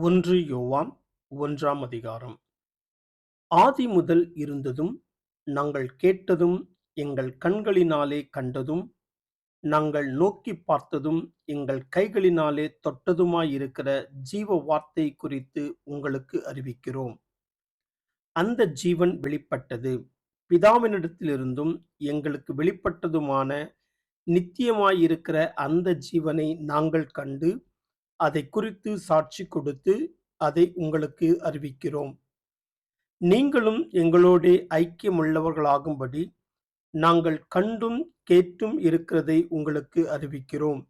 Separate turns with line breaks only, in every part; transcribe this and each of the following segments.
ஒன்று யோவான் ஒன்றாம் அதிகாரம். ஆதி முதல் இருந்ததும் நாங்கள் கேட்டதும் எங்கள் கண்களினாலே கண்டதும் நாங்கள் நோக்கிப் பார்த்ததும் எங்கள் கைகளினாலே தொட்டதுமாயிருக்கிற ஜீவ வார்த்தை குறித்து உங்களுக்கு அறிவிக்கிறோம். அந்த ஜீவன் வெளிப்பட்டது. பிதாவினிடத்திலிருந்தும் எங்களுக்கு வெளிப்பட்டதுமான நித்தியமாயிருக்கிற அந்த ஜீவனை நாங்கள் கண்டு அதை குறித்து சாட்சி கொடுத்து அதை உங்களுக்கு அறிவிக்கிறோம். நீங்களும் எங்களோடே ஐக்கியமுள்ளவர்களாகும்படி நாங்கள் கண்டும் கேட்டும் இருக்கிறதை உங்களுக்கு அறிவிக்கிறோம்.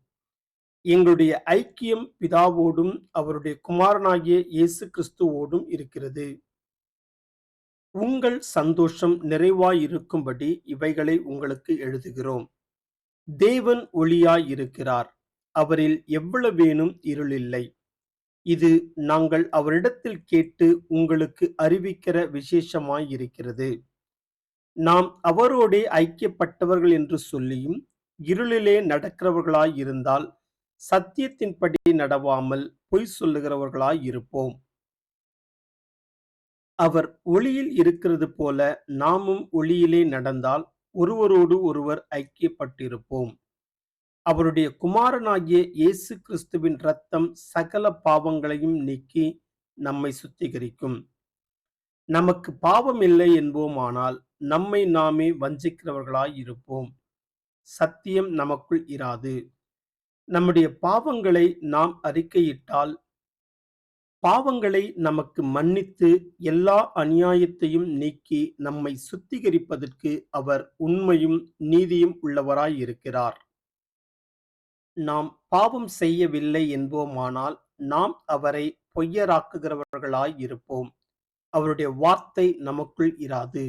எங்களுடைய ஐக்கியம் பிதாவோடும் அவருடைய குமாரனாகிய இயேசு கிறிஸ்துவோடும் இருக்கிறது. உங்கள் சந்தோஷம் நிறைவாயிருக்கும்படி இவைகளை உங்களுக்கு எழுதுகிறோம். தேவன் ஒளியாய் இருக்கிறார் அவரில் எவ்வளவேனும் இருளில்லை. இது நாங்கள் அவரிடத்தில் கேட்டு உங்களுக்கு அறிவிக்கிற விசேஷமாயிருக்கிறது. நாம் அவரோடே ஐக்கியப்பட்டவர்கள் என்று சொல்லியும் இருளிலே நடக்கிறவர்களாயிருந்தால் சத்தியத்தின்படி நடவாமல் பொய் சொல்லுகிறவர்களாயிருப்போம். அவர் ஒளியில் இருக்கிறது போல நாமும் ஒளியிலே நடந்தால் ஒருவரோடு ஒருவர் ஐக்கியப்பட்டிருப்போம். அவருடைய குமாரனாகிய இயேசு கிறிஸ்துவின் ரத்தம் சகல பாவங்களையும் நீக்கி நம்மை சுத்திகரிக்கும். நமக்கு பாவம் இல்லை என்போமானால் நம்மை நாமே வஞ்சிக்கிறவர்களாய் இருப்போம். சத்தியம் நமக்குள் இராது. நம்முடைய பாவங்களை நாம் அறிக்கையிட்டால் பாவங்களை நமக்கு மன்னித்து எல்லா அநியாயத்தையும் நீக்கி நம்மை சுத்திகரிப்பதற்கு அவர் உண்மையும் நீதியும் உள்ளவராய் இருக்கிறார். நாம் பாவம் செய்யவில்லை என்போமானால் நாம் அவரை பொய்யராக்குகிறவர்களாய் இருப்போம். அவருடைய வார்த்தை நமக்குள் இராது.